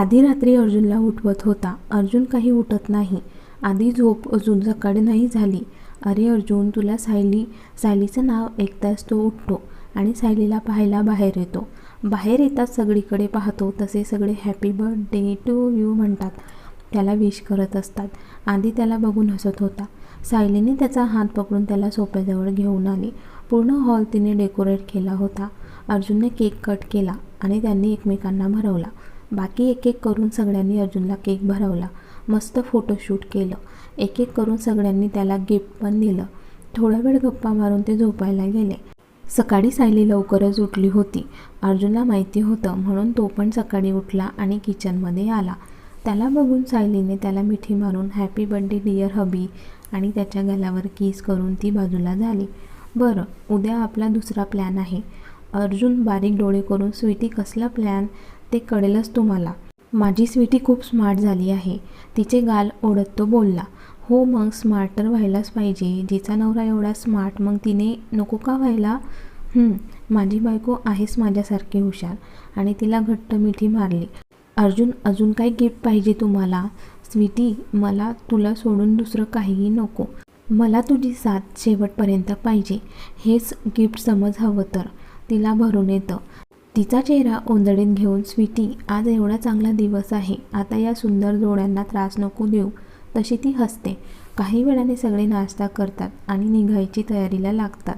आधी रात्री अर्जुनला उठवत होता. अर्जुन काही उठत नाही. आधी झोप अजून सकाळी नाही झाली. अरे अर्जुन तुला सायली सायलीचं नाव ऐकताच तो उठतो आणि सायलीला पाहायला बाहेर येतो. बाहेर येताच सगळीकडे पाहतो तसे सगळे हॅपी बर्थडे टू यू म्हणतात. त्याला विश करत असतात. आधी त्याला बघून हसत होता. सायलीने त्याचा हात पकडून त्याला सोप्याजवळ घेऊन आली. पूर्ण हॉल तिने डेकोरेट केला होता. अर्जुनने केक कट केला आणि त्यांनी एकमेकांना भरवला. बाकी एक एक करून सगळ्यांनी अर्जुनला केक भरवला. मस्त फोटोशूट केलं. एक एक करून सगळ्यांनी त्याला गिफ्ट पण दिलं. थोडा वेळ गप्पा मारून ते झोपायला गेले. सकाळी सायली लवकरच उठली होती. अर्जुनला माहिती होतं म्हणून तो पण सकाळी उठला आणि किचनमध्ये आला. त्याला बघून सायलीने त्याला मिठी मारून हॅपी बर्थडे डिअर हबी आणि त्याच्या गळ्यावर किस करून ती बाजूला झाली. बरं उद्या आपला दुसरा प्लॅन आहे अर्जुन बारीक डोळे करून स्वीटी कसला प्लॅन ते कळेलच तुम्हाला. माझी स्वीटी खूप स्मार्ट झाली आहे. तिचे गाल ओढत तो बोलला हो मग स्मार्ट तर व्हायलाच पाहिजे. जिचा नवरा एवढा स्मार्ट मग तिने नको का व्हायला? माझी बायको आहेच माझ्यासारखी हुशार आणि तिला घट्ट मिठी मारली. अर्जुन अजून काही गिफ्ट पाहिजे तुम्हाला? स्वीटी मला तुला सोडून दुसरं काहीही नको. मला तुझी साथ शेवटपर्यंत पाहिजे. हेच गिफ्ट समज हवं तर. तिला भरून येतं. तिचा चेहरा ओंजळीत घेऊन स्वीटी आज एवढा चांगला दिवस आहे. आता या सुंदर जोड्यांना त्रास नको देऊ. तशी ती हसते. काही वेळाने सगळे नाश्ता करतात आणि निघायची तयारीला लागतात.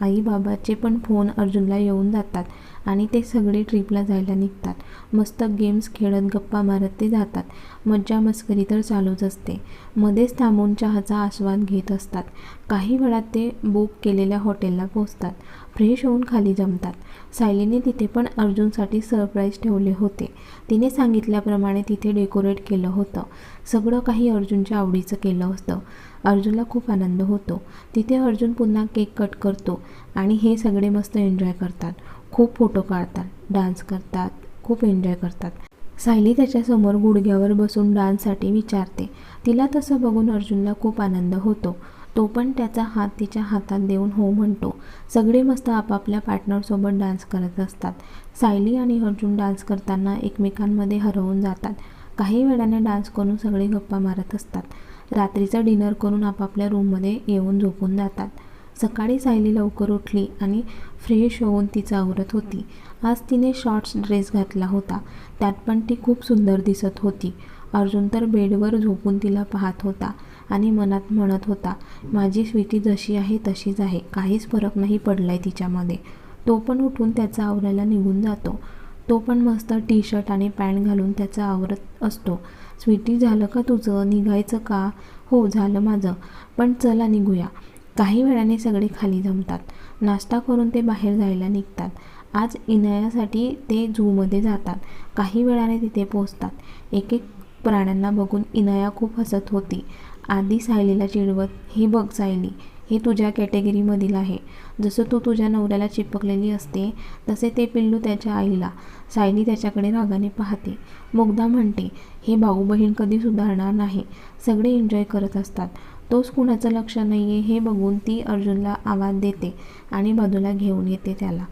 आई बाबाचे पण फोन अर्जुनला येऊन जातात. आणि ते सगळे ट्रिपला जायला निघतात. मस्त गेम्स खेळत गप्पा मारत ते जातात. मज्जा मस्करी तर चालूच असते. मध्येच थांबून चहाचा आस्वाद घेत असतात. काही वेळात ते बुक केलेल्या हॉटेलला पोचतात फ्रेश होऊन खाली जमतात. सायलीने तिथे पण अर्जुनसाठी सरप्राईज ठेवले होते. तिने सांगितल्याप्रमाणे तिथे डेकोरेट केलं होतं. सगळं काही अर्जुनच्या आवडीचं केलं होतं अर्जुनला खूप आनंद होतो. तिथे अर्जुन पुन्हा केक कट करतो आणि हे सगळे मस्त एन्जॉय करतात. खूप फोटो काढतात डान्स करतात खूप एन्जॉय करतात. सायली त्याच्यासमोर गुडघ्यावर बसून डान्ससाठी विचारते. तिला तसं बघून अर्जुनला खूप आनंद होतो. तो पण त्याचा हात तिच्या हातात देऊन हो म्हणतो. सगळे मस्त आपापल्या पार्टनरसोबत डान्स करत असतात. सायली आणि अर्जुन डान्स करताना एकमेकांमध्ये हरवून जातात. काही वेळाने डान्स करून सगळे गप्पा मारत असतात. रात्रीचा डिनर करून आपापल्या रूममध्ये येऊन झोपून जातात. सकाळी सायली लवकर उठली आणि फ्रेश होऊन तिचं आवरत होती. आज तिने शॉर्ट्स ड्रेस घातला होता. त्यात पण ती खूप सुंदर दिसत होती. अर्जुन तर बेडवर झोपून तिला पाहत होता आणि मनात म्हणत होता माझी स्वीटी जशी आहे तशीच आहे. काहीच फरक नाही पडलाय तिच्यामध्ये तो पण उठून त्याचा आवरायला निघून जातो. तो पण मस्त टी शर्ट आणि पॅन्ट घालून त्याचा आवरत असतो. स्वीटी झालं का तुझं? निघायचं का? हो झालं माझं. पण चला निघूया. काही वेळाने सगळे खाली जमतात. नाश्ता करून ते बाहेर जायला निघतात. आज इनायासाठी ते झूमध्ये जातात. काही वेळाने तिथे पोचतात एक एक प्राण्यांना बघून इनाया खूप हसत होती. आधी सायलीला चिडवत हे बघ सायली हे तुझ्या कॅटेगरीमधील आहे. जसं तू तुझ्या नवऱ्याला चिपकलेली असते तसे ते पिल्लू त्याच्या आईला सायली त्याच्याकडे रागाने पाहते. मुग्धा म्हणते हे भाऊ बहीण कधी सुधारणार नाही. सगळे एन्जॉय करत असतात. तोच कुणाचं लक्ष नाही आहे हे बघून ती अर्जुनला आवाज देते आणि बाजूला घेऊन येते त्याला.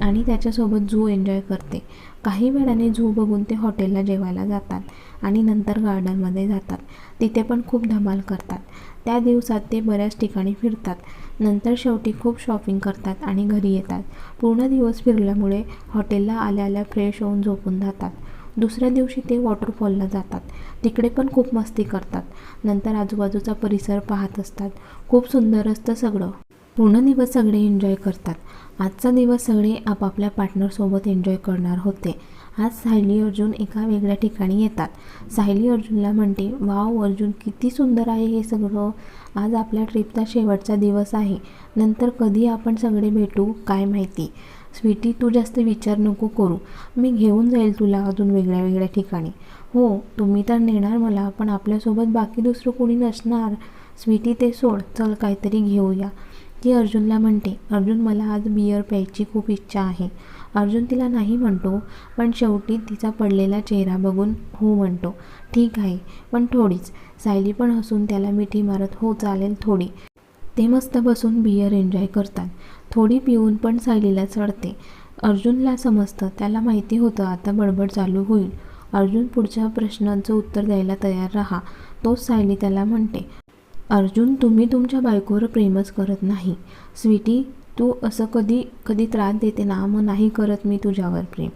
आणि त्याच्यासोबत झू एन्जॉय करते. काही वेळाने झू बघून ते हॉटेलला जेवायला जातात आणि नंतर गार्डनमध्ये जातात. तिथे पण खूप धमाल करतात. त्या दिवसात ते बऱ्याच ठिकाणी फिरतात. नंतर शेवटी खूप शॉपिंग करतात आणि घरी येतात. पूर्ण दिवस फिरल्यामुळे हॉटेलला आल्या आल्या फ्रेश होऊन झोपून जातात. दुसऱ्या दिवशी ते वॉटरफॉलला जातात. तिकडे पण खूप मस्ती करतात. नंतर आजूबाजूचा परिसर पाहत असतात. खूप सुंदर असतं सगळं. पूर्ण दिवस सगळे एन्जॉय करतात. आजचा दिवस सगळे आपापल्या पार्टनरसोबत एन्जॉय करणार होते. आज सायली अर्जुन एका वेगळ्या ठिकाणी येतात. सायली अर्जुनला म्हणते वाव अर्जुन किती सुंदर आहे हे सगळं. आज आपल्या ट्रिपचा शेवटचा दिवस आहे. नंतर कधी आपण सगळे भेटू काय माहिती. स्वीटी तू जास्त विचार नको करू. मी घेऊन जाईल तुला अजून वेगळ्या वेगळ्या ठिकाणी. हो तुम्ही तर नेणार मला पण आपल्यासोबत बाकी दुसरं कोणी नसणार. स्वीटी ते सोड. चल काहीतरी घेऊया. ती अर्जुनला म्हणते अर्जुन मला आज बियर प्यायची खूप इच्छा आहे. अर्जुन तिला नाही म्हणतो पण शेवटी तिचा पडलेला चेहरा बघून हो म्हणतो. ठीक आहे पण थोडीच. सायली पण हसून त्याला मिठी मारत हो चालेल थोडी. ते मस्त बसून बियर एन्जॉय करतात. थोडी पिऊन पण सायलीला चढते. अर्जुनला समजतं त्याला माहिती होतं आता बडबड चालू होईल. अर्जुन पुढच्या प्रश्नांचं उत्तर द्यायला तयार राहा तोच सायली त्याला म्हणते. अर्जुन तुम्ही तुमच्या बायकोवर प्रेमच करत नाही. स्वीटी तू असं कधी कधी त्रास देते ना मग नाही करत मी तुझ्यावर प्रेम.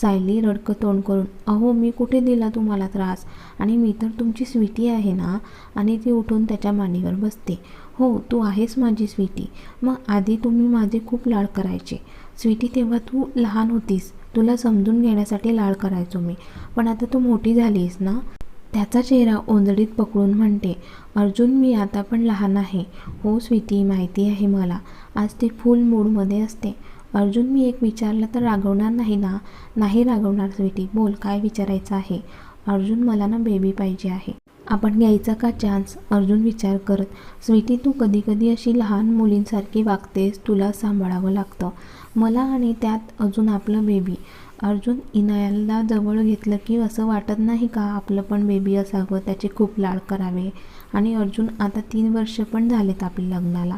सायली रडकं तोंड करून अहो मी कुठे दिला तुम्हाला त्रास? आणि मी तर तुमची स्वीटी आहे ना? आणि ती उठून त्याच्या मांडीवर बसते. हो तू आहेस माझी स्वीटी. मग आधी तुम्ही माझे खूप लाड करायचे. स्वीटी तेव्हा तू लहान होतीस. तुला समजून घेण्यासाठी लाड करायचो मी. पण आता तू मोठी झालीस ना? त्याचा चेहरा ओंजळीत पकडून म्हणते अर्जुन मी आता पण लहान आहे. हो स्वीटी माहिती आहे मला. आज ती फुल मूडमध्ये असते. अर्जुन मी एक विचारलं तर रागवणार नाही ना? नाही रागवणार स्वीटी. बोल काय विचारायचं आहे? अर्जुन मला ना बेबी पाहिजे आहे. आपण घ्यायचा का चान्स अर्जुन विचार करत स्वीटी तू कधी कधी अशी लहान मुलींसारखी वागतेस? तुला सांभाळावं लागतं. मला आणि त्यात अजून आपलं बेबी अर्जुन इनायलला जवळ घेतलं की असं वाटत नाही का आपलं पण बेबी असावं? त्याचे खूप लाड करावे. आणि अर्जुन आता तीन वर्ष पण झालेत आपल्या लग्नाला.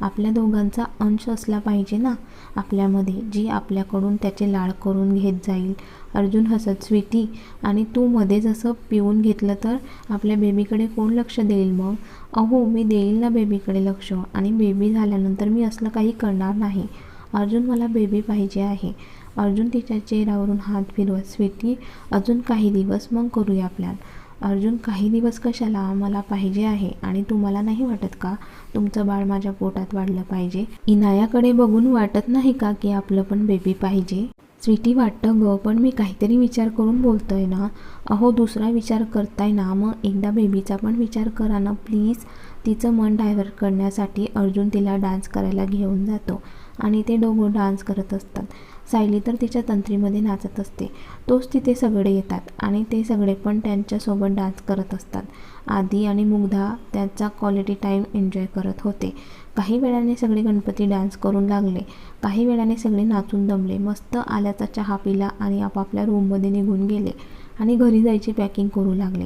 आपल्या दोघांचा अंश असला पाहिजे ना. आपल्यामध्ये जी आपल्याकडून त्याचे लाड करून घेत जाईल. अर्जुन हसत स्वीटी आणि तू मध्येच असं पिऊन घेतलं तर आपल्या बेबीकडे कोण लक्ष देईल मग? अहो मी देईल ना बेबीकडे लक्ष आणि बेबी झाल्यानंतर मी असलं काही करणार नाही. अर्जुन मला बेबी पाहिजे आहे. अर्जुन तिच्या चेहऱ्यावरून हात फिरवत स्वीटी अजून काही दिवस मग करूया प्लॅन अर्जुन काही दिवस कशाला मला पाहिजे आहे आणि तुम्हाला नाही वाटत का? तुमचं बाळ माझ्या पोटात वाढलं पाहिजे. इनायाकडे बघून वाटत नाही का की आपलं पण बेबी पाहिजे? स्वीटी वाटतं ग पण मी काहीतरी विचार करून बोलतोय ना. अहो दुसरा विचार करताय ना मग एकदा बेबीचा पण विचार करा ना प्लीज तिचं मन डायव्हर्ट करण्यासाठी अर्जुन तिला डान्स करायला घेऊन जातो. आणि ते दोघं डान्स करत असतात. सायली तर तिच्या तंत्रीमध्ये नाचत असते. तोच तिथे सगळे येतात आणि ते सगळे पण त्यांच्यासोबत डान्स करत असतात. आदी आणि मुग्धा त्यांचा क्वालिटी टाईम एन्जॉय करत होते. काही वेळाने सगळे गणपती डान्स करून लागले. काही वेळाने सगळे नाचून दमले. मस्त आल्याचा चहा पिला आणि आपापल्या रूममध्ये निघून गेले आणि घरी जायची पॅकिंग करू लागले.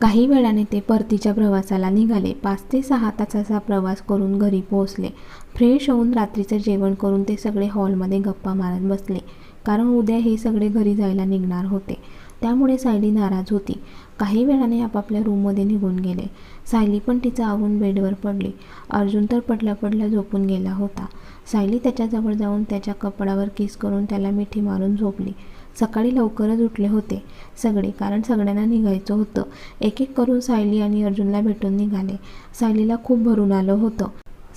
काही वेळाने ते परतीच्या प्रवासाला निघाले. पाच ते सहा तासाचा प्रवास करून घरी पोहोचले. फ्रेश होऊन रात्रीचं जेवण करून ते सगळे हॉलमध्ये गप्पा मारत बसले कारण उद्या हे सगळे घरी जायला निघणार होते. त्यामुळे सायली नाराज होती. काही वेळाने आपापल्या रूममध्ये निघून गेले. सायली पण तिचं आवून बेडवर पडली. अर्जुन तर पडल्या पडल्या झोपून गेला होता. सायली त्याच्याजवळ जाऊन त्याच्या कपडावर किस करून त्याला मिठी मारून झोपली. सकाळी लवकरच उठले होते. सगळे कारण सगळ्यांना निघायचं होतं. एक एक करून सायली आणि अर्जुनला भेटून निघाले. सायलीला खूप भरून आलं होतं.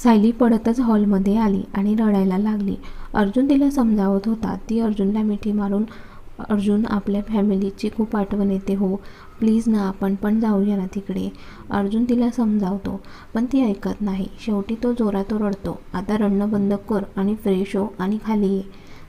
सायली पडतच हॉलमध्ये आली आणि रडायला लागली. अर्जुन तिला समजावत होता. ती अर्जुनला मिठी मारून अर्जुन आपल्या फॅमिलीची खूप आठवण येते हो. प्लीज ना आपण पण जाऊया ना तिकडे. अर्जुन तिला समजावतो पण ती ऐकत नाही. शेवटी तो जोरात रडतो आता रडणं बंद कर आणि फ्रेश हो आणि खाली ये.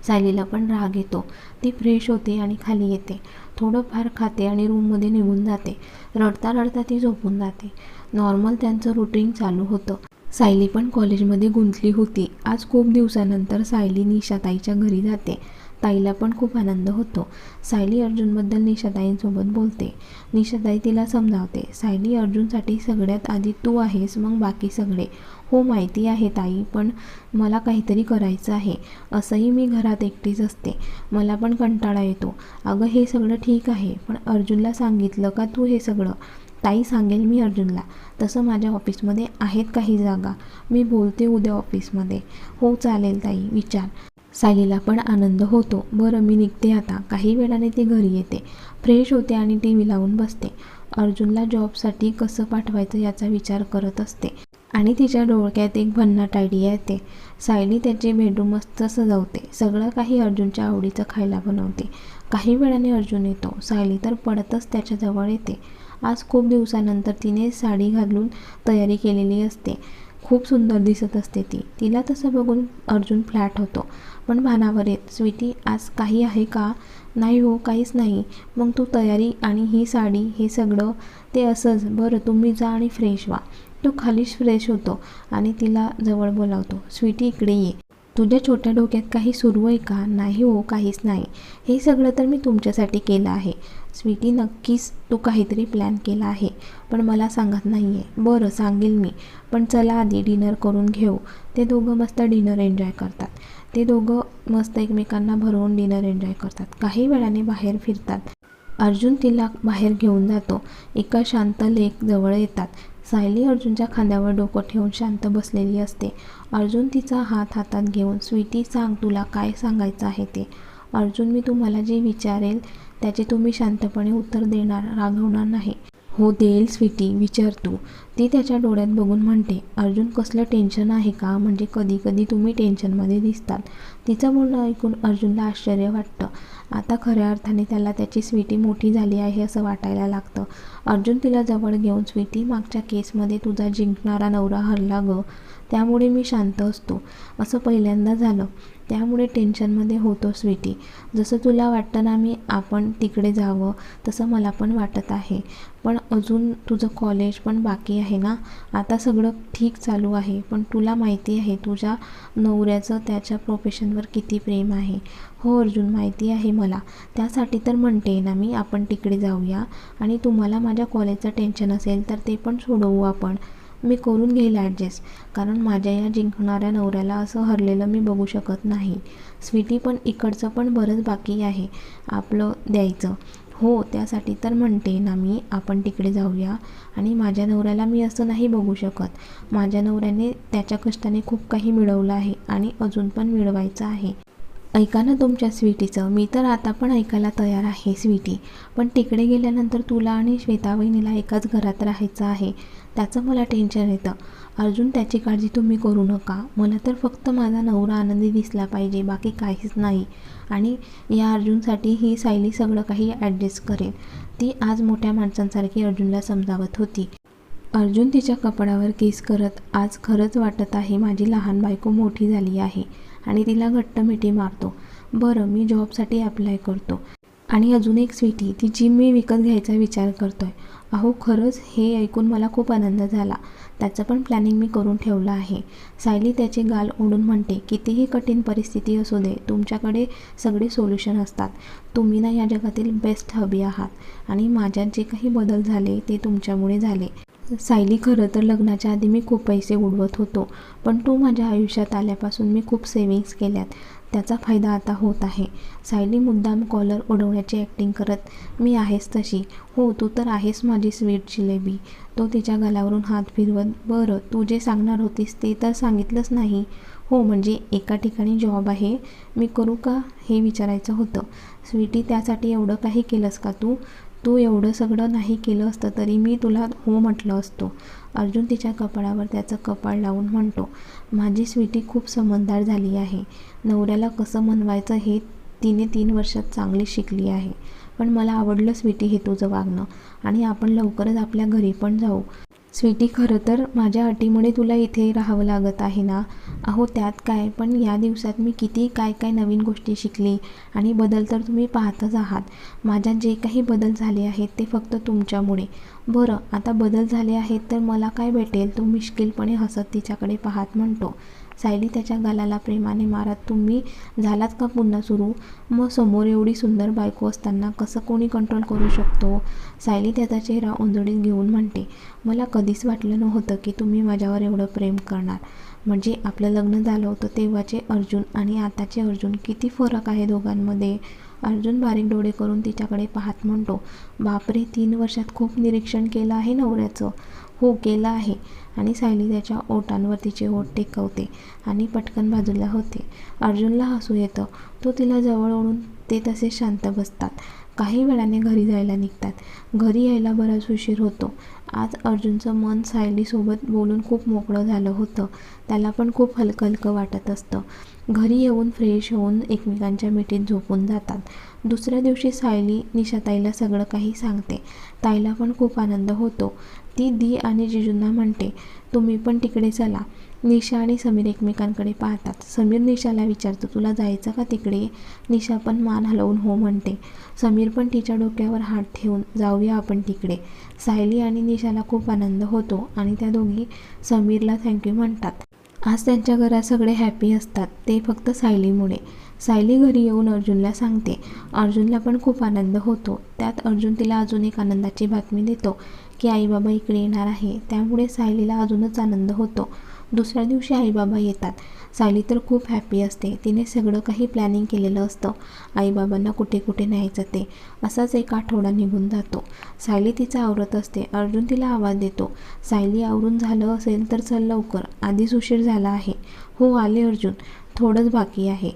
सायलीला पण राग येतो. ती फ्रेश होते आणि खाली येते. थोडंफार खाते आणि रूममध्ये निघून जाते. रडता रडता ती झोपून जाते. नॉर्मल त्यांचं रुटीन चालू होतं. सायली पण कॉलेजमध्ये गुंतली होती. आज खूप दिवसानंतर सायली निशाताईच्या घरी जाते. ताईला पण खूप आनंद होतो. सायली अर्जुनबद्दल निशाताईंसोबत बोलते. निशाताई तिला समजावते सायली अर्जुनसाठी सगळ्यात आधी तू आहेस मग बाकी सगळे. हो माहिती आहे ताई पण मला काहीतरी करायचं आहे. असंही मी घरात एकटीच असते. मला पण कंटाळा येतो. अगं हे सगळं ठीक आहे पण अर्जुनला सांगितलं का तू हे सगळं? ताई सांगेल मी अर्जुनला. तसं माझ्या ऑफिसमध्ये आहेत काही जागा. मी बोलते उद्या ऑफिसमध्ये. हो चालेल ताई विचार. सायलीला पण आनंद होतो. बरं मी निघते आता. काही वेळाने ती घरी येते. फ्रेश होते आणि टी व्ही लावून बसते. अर्जुनला जॉबसाठी कसं पाठवायचं याचा विचार करत असते. आणि तिच्या डोळक्यात एक भन्नाट आयडिया येते. सायली त्याचे बेडरूम मस्त सजवते. सगळं काही अर्जुनच्या आवडीचं खायला बनवते. काही वेळाने अर्जुन येतो. सायली तर पडतच त्याच्याजवळ येते. आज खूप दिवसानंतर तिने साडी घालून तयारी केलेली असते. खूप सुंदर दिसत असते ती. तिला तसं बघून अर्जुन फ्लॅट होतो. पण भानावर येत स्वीटी आज काही आहे का? नाही हो काहीच नाही. मग तू तयारी आणि ही साडी हे सगळं ते असंच. बरं तुम्ही जा आणि फ्रेश व्हा. तो खालीच फ्रेश होतो आणि तिला जवळ बोलावतो स्वीटी इकडे ये. तुझ्या छोट्या डोक्यात काही सुरू आहे का? नाही हो काहीच नाही. हे सगळं तर मी तुमच्यासाठी केलं आहे. स्वीटी नक्कीच तू काहीतरी प्लॅन केला आहे पण मला सांगत नाही आहे बरं सांगेल मी. पण चला आधी डिनर करून घेऊ. ते दोघं मस्त डिनर एन्जॉय करतात. ते दोघं मस्त एकमेकांना भरवून डिनर एन्जॉय करतात. काही वेळाने बाहेर फिरतात. अर्जुन तिला बाहेर घेऊन जातो. एका शांत लेक जवळ येतात. सायली अर्जुनच्या खांद्यावर डोकं ठेवून शांत बसलेली असते. अर्जुन तिचा हात हातात घेऊन स्वीटी सांग तुला काय सांगायचं आहे ते. अर्जुन मी तुम्हाला जे विचारेल त्याचे तुम्ही शांतपणे उत्तर देणार रागवणार नाही. हो देईल स्वीटी विचारतो ती. त्याच्या डोळ्यात बघून म्हणते अर्जुन कसलं टेन्शन आहे का? म्हणजे कधी कधी तुम्ही टेन्शनमध्ये दिसतात तिचं बोलणं ऐकून अर्जुनला आश्चर्य वाटतं. आता खऱ्या अर्थाने त्याला त्याची स्वीटी मोठी झाली आहे असं वाटायला लागतं. अर्जुन तिला जवळ घेऊन स्वीटी मागच्या केसमध्ये तुझा जिंकणारा नवरा हरला ग. त्यामुळे मी शांत असतो. असं पहिल्यांदा झालं. त्यामुळे टेन्शनमध्ये होतो स्वीटी जसं तुला वाटतं ना मी आपण तिकडे जावं तसं मला पण वाटत आहे. पण अजून तुझं कॉलेज पण बाकी आहे ना? आता सगळं ठीक चालू आहे. पण तुला माहिती आहे तुझ्या नवऱ्याचं त्याच्या प्रोफेशनवर किती प्रेम आहे. हो अर्जुन माहिती आहे मला. त्यासाठी तर म्हणते ना मी आपण तिकडे जाऊया. आणि तुम्हाला माझ्या कॉलेजचं टेन्शन असेल तर ते पण सोडवू आपण. मी करून घेईल ॲडजस्ट कारण माझ्या या जिंकणाऱ्या नवऱ्याला असं हरलेलं मी बघू शकत नाही. स्वीटी पण इकडचं पण बरंच बाकी आहे. आपलं द्यायचं. हो त्यासाठी तर म्हणते ना मी आपण तिकडे जाऊया. आणि माझ्या नवऱ्याला मी असं नाही बघू शकत. माझ्या नवऱ्याने त्याच्या कष्टाने खूप काही मिळवलं आहे आणि अजून पण मिळवायचं आहे. ऐका ना तुमच्या स्वीटीचं. मी तर आता पण ऐकायला तयार आहे स्वीटी. पण तिकडे गेल्यानंतर तुला आणि श्वेता वहिनीला एकाच घरात राहायचं आहे. त्याचं मला टेन्शन येतं. अर्जुन त्याची काळजी तुम्ही करू नका. मला तर फक्त माझा नवरा आनंदी दिसला पाहिजे बाकी काहीच नाही. आणि या अर्जुनसाठी ही सायली सगळं काही ॲडजस्ट करेल. ती आज मोठ्या माणसांसारखी अर्जुनला समजावत होती. अर्जुन तिच्या कपडावर केस करत आज खरंच वाटत आहे माझी लहान बायको मोठी झाली आहे. आणि तिला घट्ट मिठी मारतो. बरं मी जॉबसाठी अप्लाय करतो. आणि अजून एक स्वीटी ती जिम मी विकत घ्यायचा विचार करतो आहे अहो खरंच हे ऐकून मला खूप आनंद झाला. त्याचं पण प्लॅनिंग मी करून ठेवलं आहे. सायली त्याचे गाल ओढून म्हणते कितीही कठीण परिस्थिती असू दे तुमच्याकडे सगळे सोल्युशन असतात. तुम्ही ना या जगातील बेस्ट हबी आहात. आणि माझ्यात जे काही बदल झाले ते तुमच्यामुळे झाले. सायली खरं तर लग्नाच्या आधी मी खूप पैसे उडवत होतो पण तू माझ्या आयुष्यात आल्यापासून मी खूप सेविंग्स केल्यात. त्याचा फायदा आता होत आहे. सायली मुद्दाम कॉलर उडवण्याची ॲक्टिंग करत मी आहेस तशी. हो तू तर आहेस माझी स्वीट जिलेबी. तो तिच्या गलावरून हात फिरवत बरं तू जे सांगणार होतीस ते तर सांगितलंच नाही. हो म्हणजे एका ठिकाणी जॉब आहे? मी करू का? हे विचारायचं होतं. स्वीटी त्यासाठी एवढं काही केलंस का तू? तू एवढं सगळं नाही केलं असतं तरी मी तुला हो म्हटलं असतो. अर्जुन तिच्या कपाळावर त्याचं कपाळ लावून म्हणतो माझी स्वीटी खूप समजदार झाली आहे. नवऱ्याला कसं म्हणवायचं हे तिने तीन वर्षात चांगली शिकली आहे. पण मला आवडलं स्वीटी हे तुझं वागणं आणि आपण लवकरच आपल्या घरी पण जाऊ. स्वीटी खरं तर माझ्या अटीमुळे तुला इथे राहावं लागत आहे ना? अहो त्यात काय? पण या दिवसात मी किती काय काय नवीन गोष्टी शिकली आणि बदल तर तुम्ही पाहतच आहात. माझ्यात जे काही बदल झाले आहेत ते फक्त तुमच्यामुळे. बरं आता बदल झाले आहेत तर मला काय भेटेल? तो मिश्किलपणे हसत तिच्याकडे पाहत म्हणतो. सायली त्याच्या गालाला प्रेमाने मारत तुम्ही झालात का पुन्हा सुरू? मग समोर एवढी सुंदर बायको असताना कसं कोणी कंट्रोल करू शकतो? सायली त्याचा चेहरा उंजळीत घेऊन म्हणते मला कधीच वाटलं नव्हतं की तुम्ही माझ्यावर एवढं प्रेम करणार. म्हणजे आपलं लग्न झालं होतं तेव्हाचे अर्जुन आणि आताचे अर्जुन किती फरक आहे दोघांमध्ये? अर्जुन बारीक डोळे करून तिच्याकडे पाहत म्हणतो बापरे तीन वर्षात खूप निरीक्षण केलं आहे नवऱ्याचं. हो केला आहे. आणि सायली त्याच्या ओटांवर तिचे ओठ टेकवते आणि पटकन बाजूला होते. अर्जुनला हसू येतं. तो तिला जवळ ओढून ते तसे शांत बसतात. काही वेळाने घरी जायला निघतात. घरी यायला बराच उशीर होतो. आज अर्जुनचं मन सायलीसोबत बोलून खूप मोकळं झालं होतं. त्याला पण खूप हलकं हलकं वाटत असतं. घरी येऊन फ्रेश होऊन एकमेकांच्या मिठीत झोपून जातात. दुसऱ्या दिवशी सायली निशाताईला सगळं काही सांगते. ताईला पण खूप आनंद होतो. ती दी आणि जिजूंना म्हणते तुम्ही पण तिकडे चला. निशा आणि समीर एकमेकांकडे पाहतात. समीर निशाला विचारतो तुला जायचं का तिकडे? निशा पण मान हलवून हो म्हणते. समीर पण तिच्या डोक्यावर हात ठेवून जाऊया आपण तिकडे. सायली आणि निशाला खूप आनंद होतो आणि त्या दोघी समीरला थँक्यू म्हणतात. आज त्यांच्या घरात सगळे हॅपी असतात ते फक्त सायलीमुळे. सायली घरी येऊन अर्जुनला सांगते. अर्जुनला पण खूप आनंद होतो. त्यात अर्जुन तिला अजून एक आनंदाची बातमी देतो की आई बाबा इकडे येणार आहे. त्यामुळे सायलीला अजूनच आनंद होतो. दुसऱ्या दिवशी आईबाबा येतात. सायली तर खूप हॅपी असते. तिने सगळं काही प्लॅनिंग केलेलं असतं. आईबाबांना कुठे कुठे न्यायचं ते. असाच एक आठवडा निघून जातो. सायली तिचा आवरत असते. अर्जुन तिला आवाज देतो. सायली आवरून झालं असेल तर चल लवकर. आधीच उशीर झाला आहे. हो आले अर्जुन. थोडंच बाकी आहे.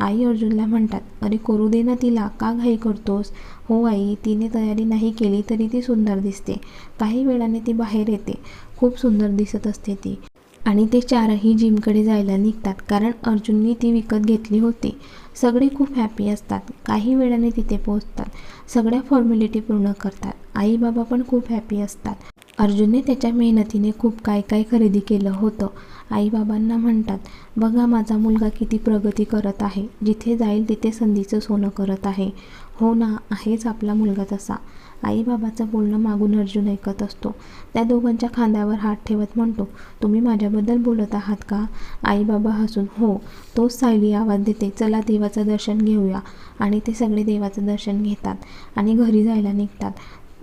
आई अर्जुनला म्हणतात अरे करू दे ना तिला. का घाई करतोस? हो आई. तिने तयारी नाही केली तरी ती सुंदर दिसते. काही वेळाने ती बाहेर येते. खूप सुंदर दिसत असते ती. आणि ते चारही जिमकडे जायला निघतात. कारण अर्जुनने ती विकत घेतली होती. सगळे खूप हॅपी असतात. काही वेळाने तिथे पोहोचतात. सगळ्या फॉर्मॅलिटी पूर्ण करतात. आई बाबा पण खूप हॅपी असतात. अर्जुनने त्याच्या मेहनतीने खूप काय काय खरेदी केलं होतं. आईबाबांना म्हणतात बघा माझा मुलगा किती प्रगती करत आहे. जिथे जाईल तिथे संधीचं सोनं करत आहे. हो ना आहेच आपला मुलगा तसा. आईबाबाचं बोलणं मागून अर्जुन ऐकत असतो. त्या दोघांच्या खांद्यावर हात ठेवत म्हणतो तुम्ही माझ्याबद्दल बोलत आहात का? आईबाबा हसून हो तोच सायली आवाज देते. चला देवाचं दर्शन घेऊया. आणि ते सगळे देवाचं दर्शन घेतात आणि घरी जायला निघतात.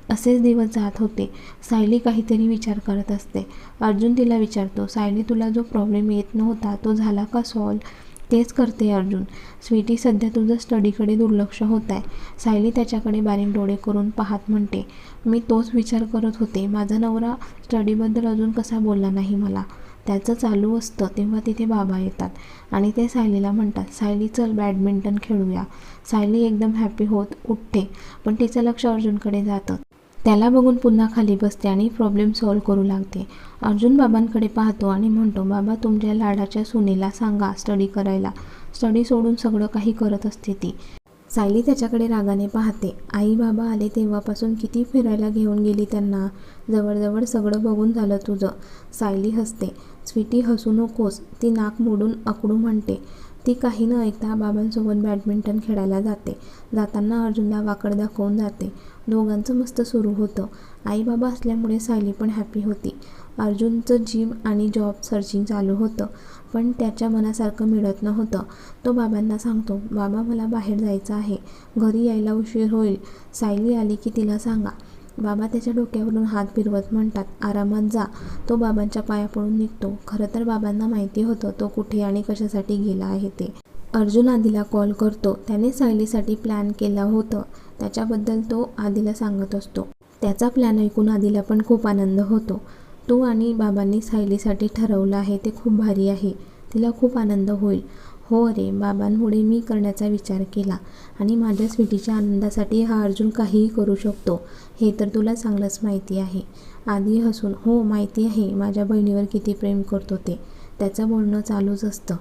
असेच दिवस जात होते. सायली काहीतरी विचार करत असते. अर्जुन तिला विचारतो सायली तुला जो प्रॉब्लेम येत नव्हता तो झाला का सॉल्व तेच करते अर्जुन. स्वीटी सध्या तुझं स्टडीकडे दुर्लक्ष होत आहे सायली त्याच्याकडे बारीक डोळे करून पाहत म्हणते मी तोच विचार करत होते. माझा नवरा स्टडीबद्दल अजून कसा बोलला नाही मला. त्याचं चालू असतं तेव्हा तिथे बाबा येतात आणि ते सायलीला म्हणतात सायली चल बॅडमिंटन खेळूया. सायली एकदम हॅपी होत उठते पण तिचं लक्ष अर्जुनकडे जातं. त्याला बघून पुन्हा खाली बसते आणि प्रॉब्लेम सॉल्व करू लागते. अर्जुन बाबांकडे पाहतो आणि म्हणतो बाबा तुमच्या लाडाच्या सुनेला सांगा स्टडी करायला. स्टडी सोडून सगळं काही करत असते ती. सायली त्याच्याकडे रागाने पाहते. आई बाबा आले तेव्हापासून किती फिरायला घेऊन गेली त्यांना? जवळजवळ सगळं बघून झालं तुझं. सायली हसते. स्वीटी हसू नकोस. ती नाक मोडून अकडू म्हणते. ती काही न ऐकता बाबांसोबत बॅडमिंटन खेळायला जाते. जाताना अर्जुनला वाकड दाखवून जाते. दोघांचं मस्त सुरू होतं. आई बाबा असल्यामुळे सायली पण हॅपी होती. अर्जुनचं जिम आणि जॉब सर्चिंग चालू होतं. पण त्याच्या मनासारखं मिळत नव्हतं. तो बाबांना सांगतो बाबा मला बाहेर जायचं आहे. घरी यायला उशीर होईल. सायली आली की तिला सांगा. बाबा त्याच्या डोक्यावरून हात फिरवत म्हणतात आरामात जा. तो बाबांच्या पाया पडून निघतो. खरं तर बाबांना माहिती होतं तो कुठे आणि कशासाठी गेला आहे ते. अर्जुन आधीला कॉल करतो. त्याने सायलीसाठी प्लॅन केला होतं. त्याच्याबद्दल तो आधीला सांगत असतो. त्याचा प्लॅन ऐकून आधीला पण खूप आनंद होतो. तो आणि बाबांनी सायलीसाठी ठरवलं आहे ते खूप भारी आहे. तिला खूप आनंद होईल. हो अरे बाबांमुळे मी करण्याचा विचार केला आणि माझ्या स्वीटीच्या आनंदासाठी हा अर्जुन काहीही करू शकतो. हे तर तुला चांगलंच माहिती आहे. आधी हसून हो माहिती आहे. माझ्या बहिणीवर किती प्रेम करतो ते. त्याचं बोलणं चालूच असतं.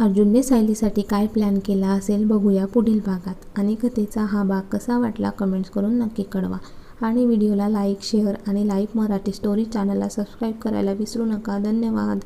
अर्जुनने सायलीसाठी काय प्लॅन केला असेल बघूया पुढील भागात. आणि कथेचा हा भाग कसा वाटला कमेंट्स करून नक्की कळवा. आणि व्हिडिओला लाईक शेअर आणि लाईव्ह मराठी स्टोरी चॅनलला सबस्क्राईब करायला विसरू नका. धन्यवाद.